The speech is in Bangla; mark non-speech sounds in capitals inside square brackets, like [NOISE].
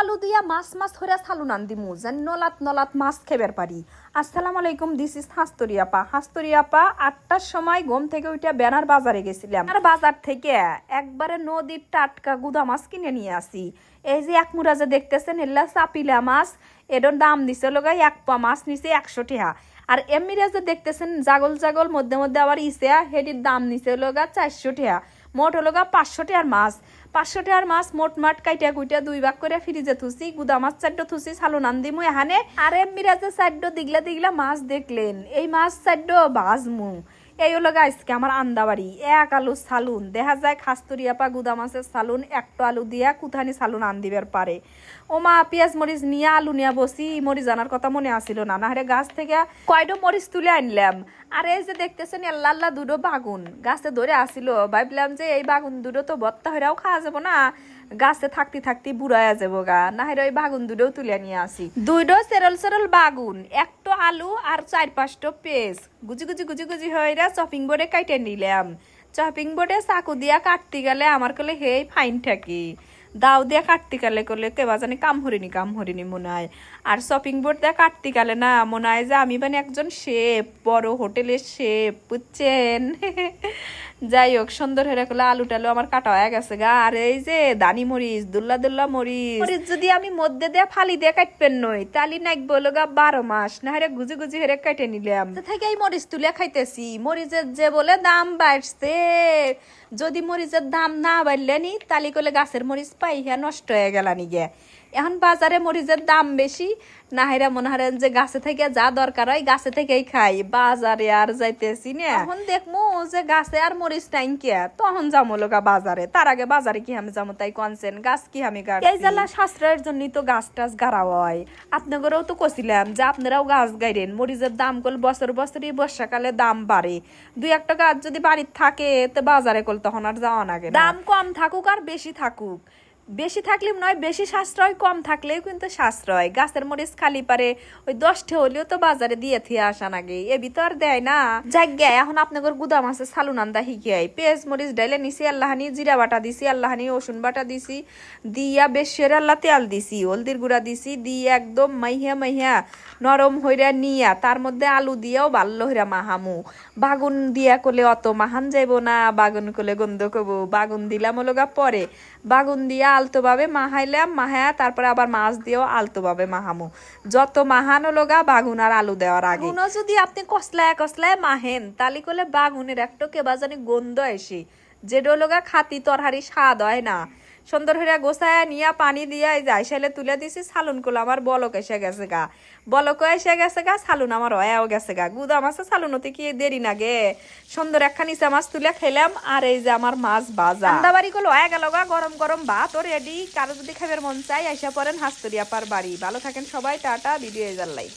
আলু দিয়া মাছ মাছ হইরা সালু নান দিমু যেন নলাত নলাত মাছ খেবার পারি। আসসালামু আলাইকুম দিস ইজ হাস্তরি আপা। হাস্তরি আপা, আটটার সময় ঘুম থেকে উঠে বেনার বাজারে গেছিলাম। আর বাজার থেকে একবারে নদীর টাটকা গুদা মাছ কিনে নিয়ে আসি। এই যে এক মুড়া যে দেখতেছেন, এল্লা চাপিলা মাছ এটার দাম দিছে লোগাই এক পা মাছ নিছে একশো টাকা আর এমনিরা যে দেখতেছেন, জাগল জাগল মধ্যে মধ্যে আবার ইসেয়া হেটির দাম নিছে লোগা চারশো টাকা মোট হলো গা পাঁচশো টাকার মাছ। পাঁচশো আর মাছ মোট মাঠ কাইটা কুইটা দুই ভাগ করে ফ্রিজে থুসি, গুদা মাছ চারটো থুসি সালু দিম এখানে আর এম যে চারটো দিগলা দিগলা মাছ দেখলেন। এই মাছ চারটো বাজমু। এই হলো আজকে আমার আন্দাবাড়ি এক আলু সালুন, দেখা যায় খাস্তুরিয়াপা গুদা মাছের সালুন, একটা আলু দিয়া কুথানি সালুন আন দিবার পারে। ও মা, পেঁয়াজ মরিচ নিয়ে, আলু নিয়ে বসি মরিচ আনার কথা মনে আসিল না। না হারে গাছ থেকে কয়টো মরিচ তুলে আনলাম। আর এই যে দেখতেছেন আল্লাহ আল্লাহ দুটো বাগুন। গাছে ধরে আসিল ভাবলাম যে এই বাগুন দুটো তো বত্তা হইরাও খাওয়া যাব না। গাছে থাকতে থাকতে বুড়াইয়া যাব গা। না হেরে ওই বাগুন দুটো তুলে নিয়ে আসি। দুইটো সেরল সেরল বাগুন একটো আলু আর চার পাঁচটো পেস গুজি গুজি গুজি গুজি হইরা চপিং বোর্ডে কাইটে নিলাম। চপিং বোর্ডে চাকু দিয়া কাটতে গেলে আমার কলে হেই ফাইন থাকি। দাও দিয়া কাটতে গেলে করলে কেবা জানি কাম হরিনি কাম হরিনি মনে হয় আর শপিং বোর্ড দিয়া কাটতে গেলে না মনে হয় যে আমি মানে একজন শেফ, বড় হোটেলের শেফ, বুঝছেন? [LAUGHS] যাই হোক সুন্দর হয়ে রাখলে আলু টালু আমার কাটা হয়ে গেছে গা। আর এই যে দানি মরিচ দুল্লা দুল্লা মরিচ। মরিচ যদি আমি মধ্যে দিয়ে ফালি দিয়ে কাটবেন নই তালি নাক বলো গা বারো মাস না হেরে গুজি গুজি হেরে কেটে নিলাম। তো থেকে এই মরিচ তুলে খাইতেছি। মরিচের যে বলে দাম বাড়ছে। যদি মরিচের দাম না বাড়লে নি তালি করলে গাছের মরিচ পাই হ্যাঁ নষ্ট হয়ে গেলানি গে। এখন বাজারে মরিচের দাম বেশি। না হেরা মনে হারেন যে গাছে থেকে যা দরকার হয় গাছে থেকেই খাই। বাজারে আর যাইতেছি না। এখন দেখমু যে গাছে আর মরিচ নাই কে? তখন যাব লোকা বাজারে। তার আগে বাজারে কি আমি যাব তাই কনসেন গাছ কি আমি গাছ এই জ্বালা সাশ্রয়ের জন্যই তো গাছ টাছ গাড়া হয়। আপনাদেরও তো কছিলাম যে আপনারাও গাছ গাইরেন। মরিচের দাম কল বছর বছরই বর্ষাকালে দাম বাড়ে। দুই একটা গাছ যদি বাড়ির থাকে তো বাজারে কল তখন আর যাওয়া লাগে না। দাম কম থাকুক আর বেশি থাকুক। বেশি থাকলেও নয়, বেশি সাশ্রয়, কম থাকলেও কিন্তু সাশ্রয়। গাছের মরিচ খালি পারে, ওই দশটা হলেও তো বাজারে দিয়ে থিয়ে আসা নাগে এ ভিতর দেয় না। যাক গে এখন আপনাদের গুদাম আছে, সালুন আন্দা হিকিয়াই পেঁয়াজ, মরিচ ডাইলে নিছি আল্লাহানি জিরা বাটা দিছি আল্লাহানি রসুন বাটা দিছি, দিয়া বেশের আল্লাহ তেল দিছি, হলদির গুঁড়া দিছি, দিয়ে একদম মাইহা মাইহা নরম হইরা নিয়া, তার মধ্যে আলু দিয়াও বাল্য হইরা মাহামু। বাগুন দিয়া করলে অত মাহান যাইব না, বাগুন করলে গন্ধ কবো। বাগুন দিলাম লগা পরে। বাগুন দিয়া আলতোভাবে মাহাইলাম, মাহায়া, তারপরে আবার মাছ দিয়েও আলতোভাবে মাহামু। যত মাহানো লগা বাগুন আর আলু দেওয়ার আগে। যদি আপনি কসলায় কসলায় মাহেন, তালি করলে বাগুনের একটু কেবা জানি গন্ধ এসে। যেডো লগা খাতি তরহারি স্বাদ হয় না। সুন্দর হইয়া গোসায় নিয়া পানি দিয়া যাই সাইলে তুলে দিছি, সালুনগুলো আমার বলক এসে গেছে গা। বলক এসে গেছে গা, সালুন আমার অয়াও গেছে গা। গুদা মাছে সালুন হতে কি দেরি না গে সুন্দর একখানি মাছ তুলে খেলাম, আর এই যে আমার মাছ বাজা আন্দাবাড়ি গুলো হয়ে গেল গা, গরম গরম ভাত, ও রেডি কারও যদি খাবার মন চাই আইসা পড়েন হাস্তরিয়া পার বাড়ি। ভালো থাকেন সবাই, টাটা, ভিডিও এজার লাই